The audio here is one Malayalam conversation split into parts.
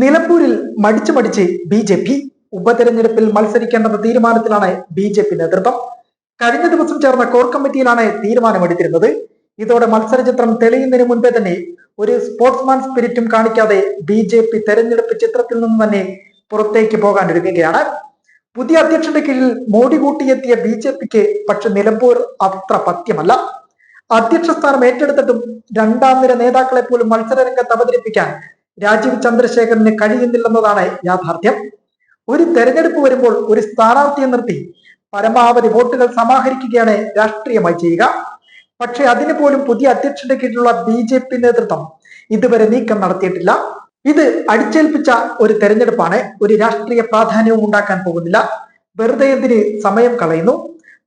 നിലമ്പൂരിൽ മടിച്ചു മടിച്ച് ബി ജെ പി ഉപതെരഞ്ഞെടുപ്പിൽ മത്സരിക്കേണ്ടെന്ന തീരുമാനത്തിലാണ് ബി ജെ പി നേതൃത്വം. കഴിഞ്ഞ ദിവസം ചേർന്ന കോർ കമ്മിറ്റിയിലാണ് തീരുമാനമെടുത്തിരുന്നത്. ഇതോടെ മത്സരചിത്രം തെളിയുന്നതിന് മുൻപേ തന്നെ ഒരു സ്പോർട്സ്മാൻ സ്പിരിറ്റും കാണിക്കാതെ ബി ജെ പി തെരഞ്ഞെടുപ്പ് ചിത്രത്തിൽ നിന്ന് തന്നെ പുറത്തേക്ക് പോകാനൊരുങ്ങുകയാണ്. പുതിയ അധ്യക്ഷന്റെ കീഴിൽ മോടി കൂട്ടിയെത്തിയ ബി ജെ പിക്ക് പക്ഷെ നിലമ്പൂർ അത്ര പത്യമല്ല. അധ്യക്ഷ സ്ഥാനം ഏറ്റെടുത്തിട്ടും രണ്ടാം നിര നേതാക്കളെ പോലും മത്സര രംഗത്ത് അവതരിപ്പിക്കാൻ രാജീവ് ചന്ദ്രശേഖരന് കഴിയുന്നില്ലെന്നതാണ് യാഥാർത്ഥ്യം. ഒരു തെരഞ്ഞെടുപ്പ് വരുമ്പോൾ ഒരു സ്ഥാനാർത്ഥിയെ നിർത്തി പരമാവധി വോട്ടുകൾ സമാഹരിക്കുകയാണ് രാഷ്ട്രീയമായി ചെയ്യുക. പക്ഷെ അതിന് പോലും പുതിയ അധ്യക്ഷന്റെ കീഴിലുള്ള ബി ജെ പി നേതൃത്വം ഇതുവരെ നീക്കം നടത്തിയിട്ടില്ല. ഇത് അടിച്ചേൽപ്പിച്ച ഒരു തെരഞ്ഞെടുപ്പാണ്. ഒരു രാഷ്ട്രീയ പ്രാധാന്യവും ഉണ്ടാക്കാൻ പോകുന്നില്ല. വെറുതെ എന്തിന് സമയം കളയുന്നു?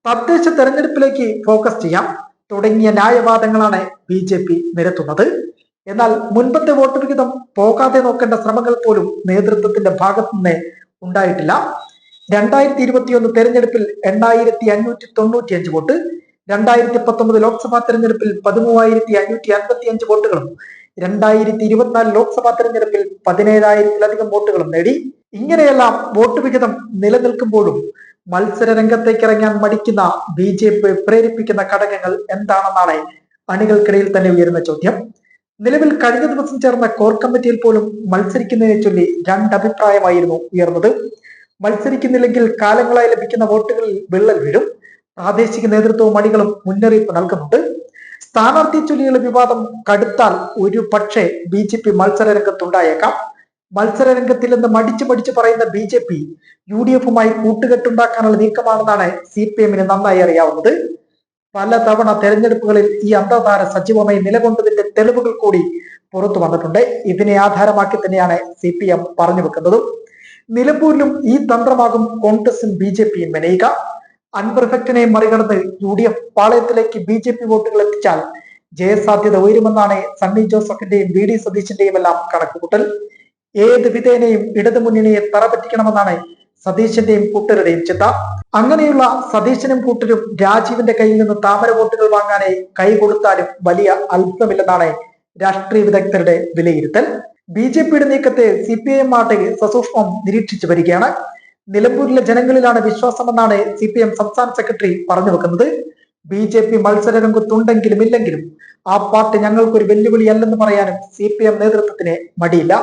തദ്ദേശ തെരഞ്ഞെടുപ്പിലേക്ക് ഫോക്കസ് ചെയ്യാം. തുടങ്ങിയ ന്യായവാദങ്ങളാണ് ബി ജെ പി നിരത്തുന്നത്. എന്നാൽ മുൻപത്തെ വോട്ട് വിഹിതം പോകാതെ നോക്കേണ്ട ശ്രമങ്ങൾ പോലും നേതൃത്വത്തിന്റെ ഭാഗത്തു നിന്ന് ഉണ്ടായിട്ടില്ല. രണ്ടായിരത്തി ഇരുപത്തിയൊന്ന് തെരഞ്ഞെടുപ്പിൽ എണ്ണായിരത്തി അഞ്ഞൂറ്റി തൊണ്ണൂറ്റി അഞ്ച് വോട്ട് രണ്ടായിരത്തി പത്തൊമ്പത് ലോക്സഭാ തെരഞ്ഞെടുപ്പിൽ പതിമൂവായിരത്തി അഞ്ഞൂറ്റി അൻപത്തി അഞ്ച് വോട്ടുകളും രണ്ടായിരത്തി ഇരുപത്തിനാല് ലോക്സഭാ തെരഞ്ഞെടുപ്പിൽ പതിനേഴായിരത്തിലധികം വോട്ടുകളും നേടി. ഇങ്ങനെയെല്ലാം വോട്ട് വിഹിതം നിലനിൽക്കുമ്പോഴും മത്സര രംഗത്തേക്ക് ഇറങ്ങാൻ മടിക്കുന്ന ബി ജെ പി പ്രേരിപ്പിക്കുന്ന ഘടകങ്ങൾ എന്താണെന്നാണ് അണികൾക്കിടയിൽ തന്നെ ഉയരുന്ന ചോദ്യം. നിലവിൽ കഴിഞ്ഞ ദിവസം ചേർന്ന കോർ കമ്മിറ്റിയിൽ പോലും മത്സരിക്കുന്നതിനെ ചൊല്ലി രണ്ട് രണ്ടഭിപ്രായമായിരുന്നു ഉയർന്നത്. മത്സരിക്കുന്നില്ലെങ്കിൽ കാലങ്ങളായി ലഭിക്കുന്ന വോട്ടുകളിൽ വിള്ളൽ വീഴും. പ്രാദേശിക നേതൃത്വവും അണികളും മുന്നറിയിപ്പ് നൽകുന്നുണ്ട്. സ്ഥാനാർത്ഥി ചൊല്ലിയുള്ള വിവാദം കടുത്താൽ ഒരു പക്ഷേ ബി ജെ പി മത്സര രംഗത്തുണ്ടായേക്കാം രംഗത്തിൽ നിന്ന് മടിച്ചു മടിച്ചു പറയുന്ന B J P U D എഫുമായി കൂട്ടുകെട്ടുണ്ടാക്കാനുള്ള നീക്കമാണെന്നാണ് സി പി എമ്മിന് നന്നായി അറിയാവുന്നത്. പലതവണ തെരഞ്ഞെടുപ്പുകളിൽ ഈ അന്തധാര സജീവമായി നിലകൊണ്ടതിന്റെ തെളിവുകൾ കൂടി പുറത്തു വന്നിട്ടുണ്ട്. ഇതിനെ ആധാരമാക്കി തന്നെയാണ് സി പി എം പറഞ്ഞു വെക്കുന്നതും. നിലമ്പൂരിലും ഈ തന്ത്രമാകും കോൺഗ്രസും ബി ജെ പിയും മെനയുക. അൺപെർഫെക്റ്റിനെ മറികടന്ന് യു ഡി എഫ് പാളയത്തിലേക്ക് ബി ജെ പി വോട്ടുകൾ എത്തിച്ചാൽ ജയസാധ്യത ഉയരുമെന്നാണ് സണ്ണി ജോസഫിന്റെയും വി ഡി സതീശിന്റെയും എല്ലാം കണക്കുകൂട്ടൽ. ഏത് വിധേനയും ഇടതുമുന്നണിയെ തറപറ്റിക്കണമെന്നാണ് സതീശന്റെയും കൂട്ടരുടെയും ചിത്ത അങ്ങനെയുള്ള സതീശനും കൂട്ടരും രാജീവിന്റെ കയ്യിൽ നിന്ന് താമര വോട്ടുകൾ വാങ്ങാനായി കൈ കൊടുത്താലും വലിയ അത്ഭുതമില്ലെന്നാണ് രാഷ്ട്രീയ വിദഗ്ധരുടെ വിലയിരുത്തൽ. ബി ജെ പിയുടെ നീക്കത്തെ സി പി ഐ എം ആട്ടെ സസൂക്ഷ്മം നിരീക്ഷിച്ചു വരികയാണ്. നിലമ്പൂരിലെ ജനങ്ങളിലാണ് വിശ്വാസമെന്നാണ് സി പി എം സംസ്ഥാന സെക്രട്ടറി പറഞ്ഞു വെക്കുന്നത്. ബി ജെ പി മത്സര രംഗത്തുണ്ടെങ്കിലും ഇല്ലെങ്കിലും ആ പാർട്ടി ഞങ്ങൾക്കൊരു വെല്ലുവിളിയല്ലെന്ന് പറയാനും സി പി എം നേതൃത്വത്തിന് മടിയില്ല.